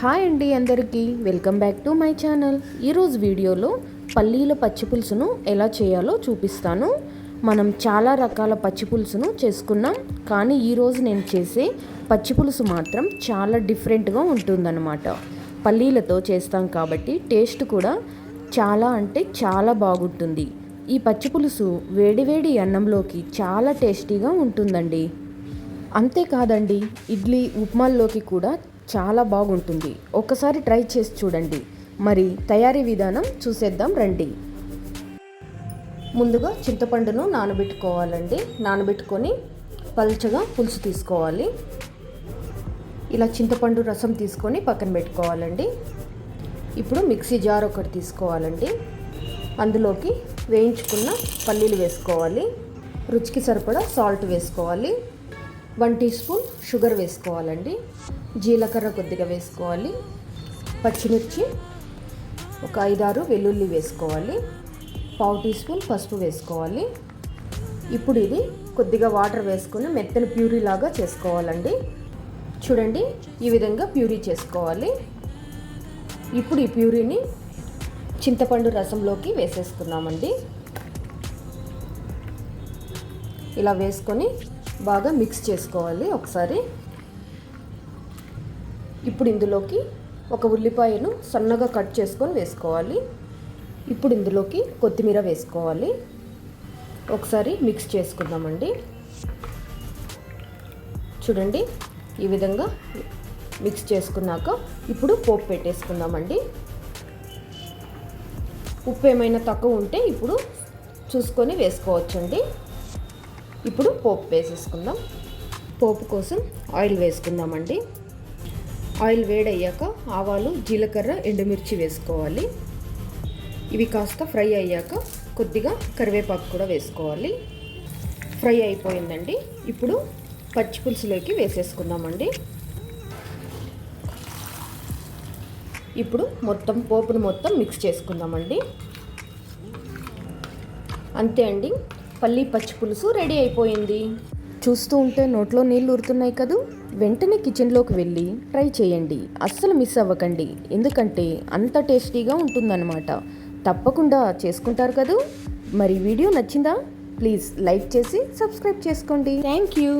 Hi అండి అందరికీ. Welcome back to my channel. ఈరోజు వీడియోలో పల్లీల పచ్చి పులుసును ఎలా చేయాలో చూపిస్తాను. మనం చాలా రకాల పచ్చి పులుసును చేసుకున్నాం. కానీ ఈరోజు నేను చేసే పచ్చి పులుసు మాత్రం చాలా డిఫరెంట్గా ఉంటుందన్నమాట. పల్లీలతో చేస్తాం కాబట్టి టేస్ట్ కూడా చాలా అంటే చాలా బాగుంటుంది. ఈ పచ్చి పులుసు వేడివేడి అన్నంలోకి చాలా టేస్టీగా ఉంటుందండి. అంతేకాదండి ఇడ్లీ ఉప్మాల్లోకి కూడా చాలా బాగుంటుంది. ఒకసారి ట్రై చేసి చూడండి. మరి తయారీ విధానం చూసేద్దాం రండి. ముందుగా చింతపండును నానబెట్టుకోవాలండి. నానబెట్టుకొని పల్చగా పులుసు తీసుకోవాలి. ఇలా చింతపండు రసం తీసుకొని పక్కన పెట్టుకోవాలండి. ఇప్పుడు మిక్సీ జార్ ఒకటి తీసుకోవాలండి. అందులోకి వేయించుకున్న పల్లీలు వేసుకోవాలి. రుచికి సరిపడా సాల్ట్ వేసుకోవాలి. వన్ టీ స్పూన్ షుగర్ వేసుకోవాలండి. జీలకర్ర కొద్దిగా వేసుకోవాలి. పచ్చిమిర్చి ఒక ఐదారు వెల్లుల్లి వేసుకోవాలి. పావు టీ స్పూన్ పసుపు వేసుకోవాలి. ఇప్పుడు ఇది కొద్దిగా వాటర్ వేసుకొని మెత్తని ప్యూరీ లాగా చేసుకోవాలండి. చూడండి ఈ విధంగా ప్యూరీ చేసుకోవాలి. ఇప్పుడు ఈ ప్యూరీని చింతపండు రసంలోకి వేసేసుకున్నామండి ఇలా వేసుకొని బాగా మిక్స్ చేసుకోవాలి ఒకసారి. ఇప్పుడు ఇందులోకి ఒక ఉల్లిపాయను సన్నగా కట్ చేసుకొని వేసుకోవాలి. ఇప్పుడు ఇందులోకి కొత్తిమీర వేసుకోవాలి. ఒకసారి మిక్స్ చేసుకుందామండి. చూడండి ఈ విధంగా మిక్స్ చేసుకున్నాక ఇప్పుడు పోపు పెట్టేసుకుందామండి. ఉప్పు ఏమైనా తక్కువ ఉంటే ఇప్పుడు చూసుకొని వేసుకోవచ్చండి. ఇప్పుడు పోపు వేసేసుకుందాం. పోపు కోసం ఆయిల్ వేసుకుందామండి. ఆయిల్ వేడయ్యాక ఆవాలు జీలకర్ర ఎండుమిర్చి వేసుకోవాలి. ఇవి కాస్త ఫ్రై అయ్యాక కొద్దిగా కరివేపాకు కూడా వేసుకోవాలి. ఫ్రై అయిపోయిందండి. ఇప్పుడు పచ్చిపులుసులోకి వేసేసుకుందామండి. ఇప్పుడు మొత్తం పోపును మొత్తం మిక్స్ చేసుకుందామండి. అంతే అండి. పల్లి పచ్చి పులుసు రెడీ అయిపోయింది. చూస్తూ ఉంటే నోట్లో నీళ్ళు ఊరుతున్నాయి కదూ? వెంటనే కిచెన్లోకి వెళ్ళి ట్రై చేయండి. అస్సలు మిస్ అవ్వకండి. ఎందుకంటే అంత టేస్టీగా ఉంటుందన్నమాట. తప్పకుండా చేసుకుంటారు కదూ? మరి వీడియో నచ్చిందా? ప్లీజ్ లైక్ చేసి సబ్స్క్రైబ్ చేసుకోండి. Thank you.